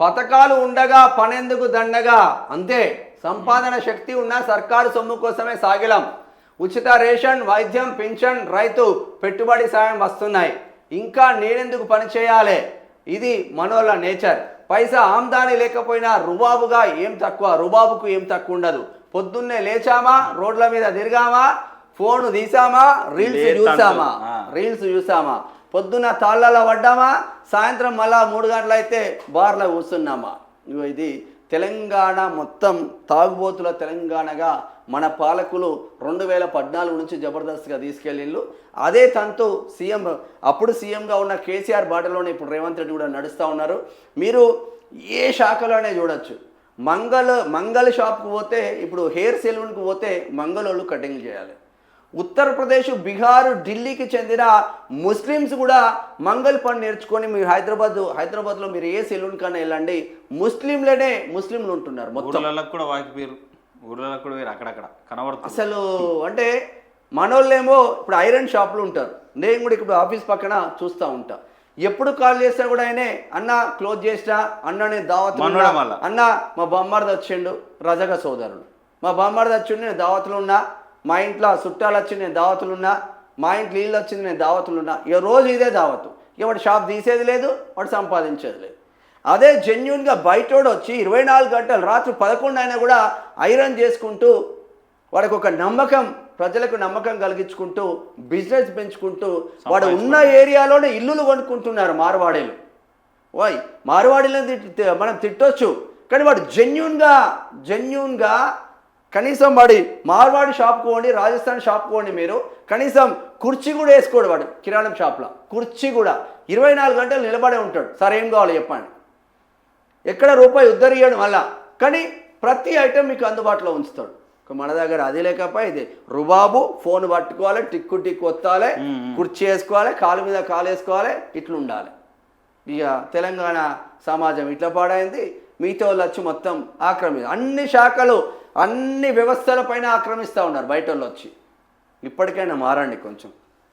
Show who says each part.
Speaker 1: పథకాలు ఉండగా పనెందుకు దండగా? అంతే. సంపాదన శక్తి ఉన్న సర్కారు సొమ్ము కోసమే సాగిలం. ఉచిత రేషన్ వైద్యం పింఛన్ రైతు పెట్టుబడి సాయం వస్తున్నాయి. ఇంకా నేనెందుకు పని చేయాలి? ఇది మనోళ్ళ నేచర్. పైసా ఆమ్దాని లేకపోయినా రుబాబుగా ఏం తక్కువ? రుబాబుకు ఏం తక్కువ ఉండదు. పొద్దున్నే లేచామా? రోడ్ల మీద తిరిగామా? ఫోన్ తీసామా? రీల్స్ చూసామా. రీల్స్ చూసామా? పొద్దున్న తాళ్ళలో పడ్డామా? సాయంత్రం మళ్ళా మూడు గంటలు అయితే బార్లో కూర్చున్నామా? ఇగో ఇది తెలంగాణ మొత్తం తాగుబోతుల తెలంగాణగా మన పాలకులు రెండు వేల పద్నాలుగు నుంచి జబర్దస్త్గా తీసుకెళ్ళిళ్ళు. అదే తంతు సీఎం అప్పుడు సీఎంగా ఉన్న కేసీఆర్ బాటలోనే ఇప్పుడు రేవంత్ రెడ్డి కూడా నడుస్తూ ఉన్నారు. మీరు ఏ శాఖలోనే చూడొచ్చు. మంగళ మంగళ షాప్కి పోతే ఇప్పుడు హెయిర్ సెలూన్కి పోతే మంగళోళ్ళు కటింగ్ చేయాలి. ఉత్తరప్రదేశ్ బీహార్ ఢిల్లీకి చెందిన ముస్లిమ్స్ కూడా మంగళ పని నేర్చుకొని మీరు హైదరాబాద్ హైదరాబాద్లో మీరు ఏ సెలూన్ కన్నా వెళ్ళండి ముస్లింలనే ముస్లింలు ఉంటున్నారు మొత్తం.
Speaker 2: కూడా వాకిపోయారు ఊర్లలో కూడా వేరు అక్కడక్కడ. కనబడుతుంది.
Speaker 1: అసలు అంటే మనోళ్ళేమో ఇప్పుడు ఐరన్ షాపులు ఉంటారు. నేను కూడా ఇప్పుడు ఆఫీస్ పక్కన చూస్తూ ఉంటా. ఎప్పుడు కాల్ చేసినా కూడా ఆయనే అన్న క్లోజ్ చేసినా అన్న నేను దావత్. అన్న మా బొమ్మారిది వచ్చిండు రజక సోదరుడు. మా బొమ్మారిది వచ్చిండు నేను దావతులు ఉన్నా మా ఇంట్లో చుట్టాలు వచ్చి నేను దావతులు ఉన్నా మా ఇంట్లో ఇల్లు వచ్చింది నేను దావతులు ఉన్నా ఇక రోజు ఇదే దావతు. ఇక వాడు షాప్ తీసేది లేదు వాడు సంపాదించేది లేదు. అదే జెన్యున్గా బయటోడు వచ్చి ఇరవై నాలుగు గంటలు రాత్రి పదకొండు అయినా కూడా ఐరన్ చేసుకుంటూ వాడికి ఒక నమ్మకం ప్రజలకు నమ్మకం కలిగించుకుంటూ బిజినెస్ పెంచుకుంటూ వాడు ఉన్న ఏరియాలోనే ఇల్లులు కొనుక్కుంటున్నారు మార్వాడీలు. ఓయ్ మార్వాడీలను మనం తిట్టొచ్చు. కానీ వాడు జెన్యున్గా జెన్యున్గా కనీసం వాడి మార్వాడి షాప్కి పోండి రాజస్థాన్ షాప్కి పోండి మీరు. కనీసం కుర్చీ కూడా వేసుకోడు వాడు కిరాణం షాప్లో కుర్చీ కూడా. ఇరవై నాలుగు గంటలు నిలబడే ఉంటాడు. సార్ ఏం కావాలి చెప్పండి. ఎక్కడ రూపాయి ఉద్ధరియ్యడు మళ్ళా. కానీ ప్రతి ఐటెం మీకు అందుబాటులో ఉంచుతాడు. మన దగ్గర అది లేకపోయి ఇది రుబాబు ఫోన్ పట్టుకోవాలి టిక్కు టిక్కు వత్తాలి కుర్చీ వేసుకోవాలి కాలు మీద కాలు వేసుకోవాలి ఇట్లా ఉండాలి ఇక తెలంగాణ సమాజం ఇట్లా పాడైంది. మిగతా వాళ్ళు వచ్చి మొత్తం ఆక్రమి అన్ని శాఖలు అన్ని వ్యవస్థల పైన ఆక్రమిస్తూ ఉన్నారు బయట వాళ్ళు వచ్చి ఇప్పటికైనా మారండి కొంచెం.